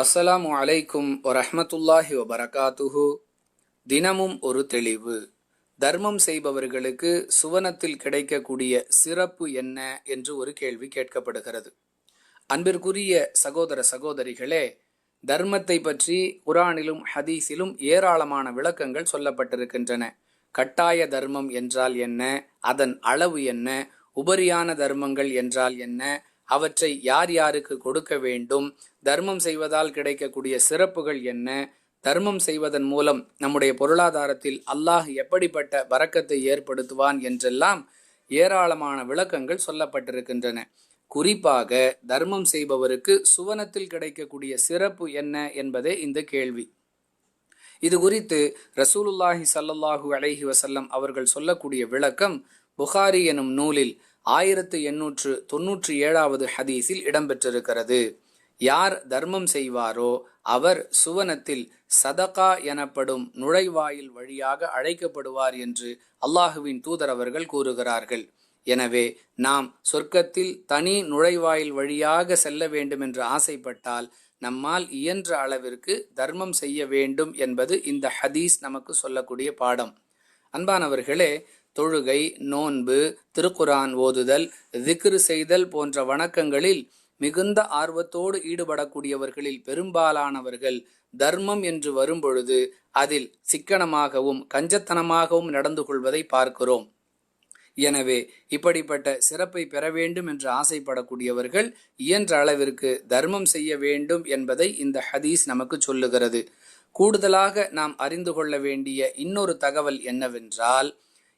அஸ்ஸலாமு அலைக்கும் வரஹ்மத்துல்லாஹி வபரகாத்துஹு. தினமும் ஒரு தெளிவு. தர்மம் செய்பவர்களுக்கு சுவனத்தில் கிடைக்கக்கூடிய சிறப்பு என்ன என்று ஒரு கேள்வி கேட்கப்படுகிறது. அன்பிற்குரிய சகோதர சகோதரிகளே தர்மத்தை பற்றி குரானிலும் ஹதீஸிலும் ஏராளமான விளக்கங்கள் சொல்லப்பட்டிருக்கின்றன. கட்டாய தர்மம் என்றால் என்ன? அதன் அளவு என்ன? உபரியான தர்மங்கள் என்றால் என்ன? அவற்றை யார் யாருக்கு கொடுக்க வேண்டும்? தர்மம் செய்வதால் கிடைக்கக்கூடிய சிறப்புகள் என்ன? தர்மம் செய்வதன் மூலம் நம்முடைய பொருளாதாரத்தில் அல்லாஹ் எப்படிப்பட்ட வரக்கத்தை ஏற்படுத்துவான் என்றெல்லாம் ஏராளமான விளக்கங்கள் சொல்லப்பட்டிருக்கின்றன. குறிப்பாக தர்மம் செய்பவருக்கு சுவனத்தில் கிடைக்கக்கூடிய சிறப்பு என்ன என்பதே இந்த கேள்வி. இது குறித்து ரசூலுல்லாஹி சல்லல்லாஹு அலைஹி வசல்லம் அவர்கள் சொல்லக்கூடிய விளக்கம் புகாரி எனும் நூலில் ஆயிரத்து எண்ணூற்று தொன்னூற்றி ஏழாவது ஹதீஸில் இடம்பெற்றிருக்கிறது. யார் தர்மம் செய்வாரோ அவர் சுவனத்தில் சதகா எனப்படும் நுழைவாயில் வழியாக அழைக்கப்படுவார் என்று அல்லாஹுவின் தூதர் அவர்கள் கூறுகிறார்கள். எனவே நாம் சொர்க்கத்தில் தனி நுழைவாயில் வழியாக செல்ல வேண்டும் என்று ஆசைப்பட்டால் நம்மால் இயன்ற அளவிற்கு தர்மம் செய்ய வேண்டும் என்பது இந்த ஹதீஸ் நமக்கு சொல்லக்கூடிய பாடம். அன்பானவர்களே தொழுகை நோன்பு திருக்குரான் ஓதுதல் திக்ரு செய்தல் போன்ற வணக்கங்களில் மிகுந்த ஆர்வத்தோடு ஈடுபடக்கூடியவர்களில் பெரும்பாலானவர்கள் தர்மம் என்று வரும்பொழுது அதில் சிக்கனமாகவும் கஞ்சத்தனமாகவும் நடந்து கொள்வதை பார்க்கிறோம். எனவே இப்படிப்பட்ட சிறப்பை பெற வேண்டும் என்று ஆசைப்படக்கூடியவர்கள் இயன்ற அளவிற்கு தர்மம் செய்ய வேண்டும் என்பதை இந்த ஹதீஸ் நமக்கு சொல்லுகிறது. கூடுதலாக நாம் அறிந்து கொள்ள வேண்டிய இன்னொரு தகவல் என்னவென்றால்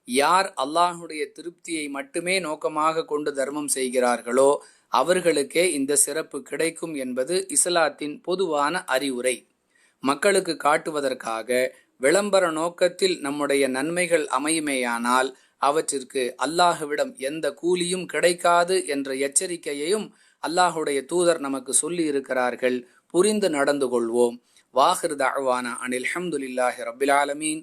யார் அல்லாஹுடைய திருப்தியை மட்டுமே நோக்கமாக கொண்டு தர்மம் செய்கிறார்களோ அவர்களுக்கே இந்த சிறப்பு கிடைக்கும் என்பது இஸ்லாத்தின் பொதுவான அறிவுரை. மக்களுக்கு காட்டுவதற்காக விளம்பர நோக்கத்தில் நம்முடைய நன்மைகள் அமையுமேயானால் அவற்றிற்கு அல்லாஹுவிடம் எந்த கூலியும் கிடைக்காது என்ற எச்சரிக்கையையும் அல்லாஹுடைய தூதர் நமக்கு சொல்லி இருக்கிறார்கள். புரிந்து நடந்து கொள்வோம். வாஹிர் தாழ்வான அனில் ஹம்துலில்லாஹி ரபில் ஆலமீன்.